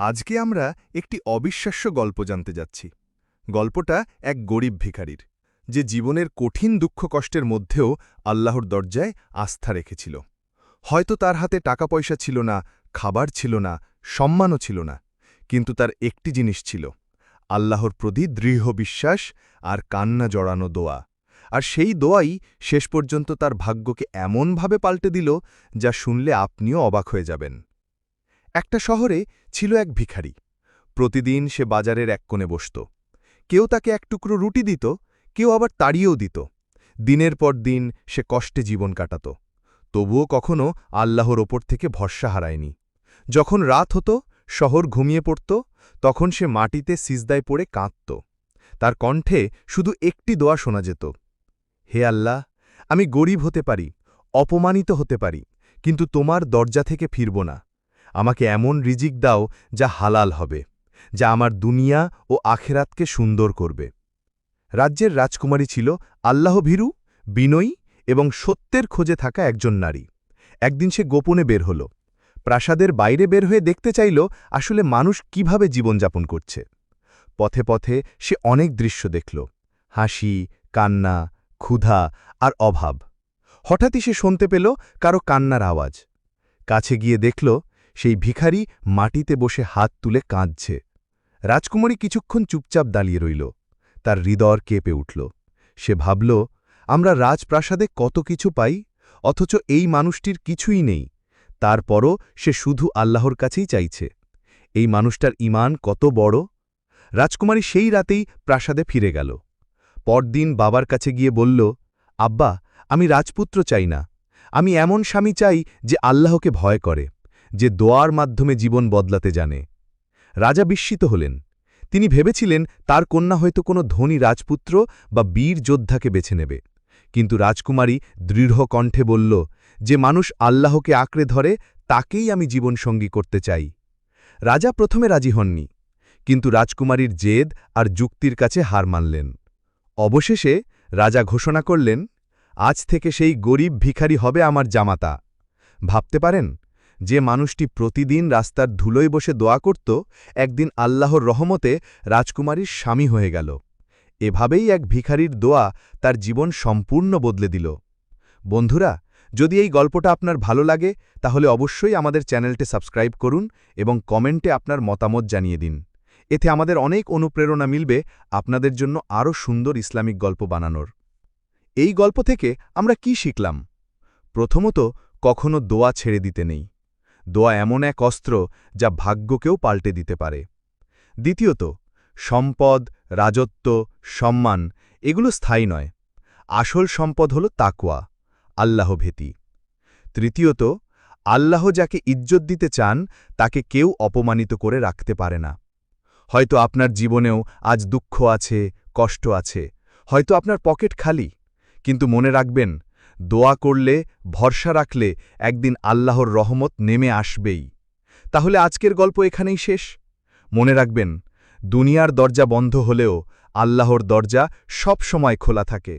আজকে আমরা একটি অবিশ্বাস্য গল্প জানতে যাচ্ছি। গল্পটা এক গরিব ভিখারির, যে জীবনের কঠিন দুঃখ কষ্টের মধ্যেও আল্লাহর দরজায় আস্থা রেখেছিল। হয়তো তার হাতে টাকা পয়সা ছিল না, খাবার ছিল না, সম্মানও ছিল না, কিন্তু তার একটি জিনিস ছিল, আল্লাহর প্রতি দৃঢ় বিশ্বাস আর কান্না জড়ানো দোয়া। আর সেই দোয়াই শেষ পর্যন্ত তার ভাগ্যকে এমনভাবে পাল্টে দিল, যা শুনলে আপনিও অবাক হয়ে যাবেন। একটা শহরে ছিল এক ভিখারি। প্রতিদিন সে বাজারের এক কোণে বসত। কেউ তাকে এক টুকরো রুটি দিত, কেউ আবার তাড়িয়েও দিত। দিনের পর দিন সে কষ্টে জীবন কাটাত। তবুও কখনো আল্লাহর ওপর থেকে ভরসা হারায়নি। যখন রাত হতো, শহর ঘুমিয়ে পড়ত, তখন সে মাটিতে সিজদায় পড়ে কাঁদত। তার কণ্ঠে শুধু একটি দোয়া শোনা যেত। হে আল্লাহ, আমি গরিব হতে পারি, অপমানিত হতে পারি, কিন্তু তোমার দরজা থেকে ফিরব না। আমাকে এমন রিজিক দাও যা হালাল হবে, যা আমার দুনিয়া ও আখেরাতকে সুন্দর করবে। রাজ্যের রাজকুমারী ছিল আল্লাহ ভীরু, বিনয়ী এবং সত্যের খোঁজে থাকা একজন নারী। একদিন সে গোপনে বের হল। প্রাসাদের বাইরে বের হয়ে দেখতে চাইল আসলে মানুষ কীভাবে জীবনযাপন করছে। পথে পথে সে অনেক দৃশ্য দেখল, হাসি, কান্না, ক্ষুধা আর অভাব। হঠাৎই সে শুনতে পেল কারও কান্নার আওয়াজ। কাছে গিয়ে দেখল সেই ভিখারি মাটিতে বসে হাত তুলে কাঁদছে। রাজকুমারী কিছুক্ষণ চুপচাপ দাঁড়িয়ে রইল। তার হৃদয় কেঁপে উঠল। সে ভাবল, আমরা রাজপ্রাসাদে কত কিছু পাই, অথচ এই মানুষটির কিছুই নেই। তারপরও সে শুধু আল্লাহর কাছেই চাইছে। এই মানুষটার ইমান কত বড়? রাজকুমারী সেই রাতেই প্রাসাদে ফিরে গেল। পরদিন বাবার কাছে গিয়ে বলল, আব্বা, আমি রাজপুত্র চাই না। আমি এমন স্বামী চাই যে আল্লাহকে ভয় করে। যে দোয়ার মাধ্যমে জীবন বদলাতে জানে। রাজা বিস্মিত হলেন। তিনি ভেবেছিলেন তার কন্যা হয়তো কোনো ধনী রাজপুত্র বা বীর যোদ্ধাকে বেছে নেবে। কিন্তু রাজকুমারী দৃঢ় কণ্ঠে বলল, যে মানুষ আল্লাহকে আঁকড়ে ধরে, তাকেই আমি জীবনসঙ্গী করতে চাই। রাজা প্রথমে রাজি হননি, কিন্তু রাজকুমারীর জেদ আর যুক্তির কাছে হার মানলেন। অবশেষে রাজা ঘোষণা করলেন, আজ থেকে সেই গরিব ভিখারি হবে আমার জামাতা। ভাবতে পারেন যে মানুষটি প্রতিদিন রাস্তার ধুলোয় বসে দোয়া করত, একদিন আল্লাহর রহমতে রাজকুমারীর স্বামী হয়ে গেল। এভাবেই এক ভিখারির দোয়া তার জীবন সম্পূর্ণ বদলে দিল। বন্ধুরা, যদি এই গল্পটা আপনার ভালো লাগে, তাহলে অবশ্যই আমাদের চ্যানেলটি সাবস্ক্রাইব করুন এবং কমেন্টে আপনার মতামত জানিয়ে দিন। এতে আমাদের অনেক অনুপ্রেরণা মিলবে আপনাদের জন্য আরও সুন্দর ইসলামিক গল্প বানানোর। এই গল্প থেকে আমরা কি শিখলাম? প্রথমত, কখনো দোয়া ছেড়ে দিতে নেই। দোয়া এমন এক অস্ত্র যা ভাগ্যকেও পাল্টে দিতে পারে। দ্বিতীয়ত, সম্পদ, রাজত্ব, সম্মান, এগুলো স্থায়ী নয়। আসল সম্পদ হল তাকওয়া, আল্লাহ ভীতি। তৃতীয়ত, আল্লাহ যাকে ইজ্জত দিতে চান, তাকে কেউ অপমানিত করে রাখতে পারে না। হয়তো আপনার জীবনেও আজ দুঃখ আছে, কষ্ট আছে, হয়তো আপনার পকেট খালি, কিন্তু মনে রাখবেন দোয়া করলে, ভরসা রাখলে একদিন আল্লাহর রহমত নেমে আসবেই। তাহলে আজকের গল্প এখানেই শেষ। মনে রাখবেন, দুনিয়ার দরজা বন্ধ হলেও আল্লাহর দরজা সব সময় খোলা থাকে।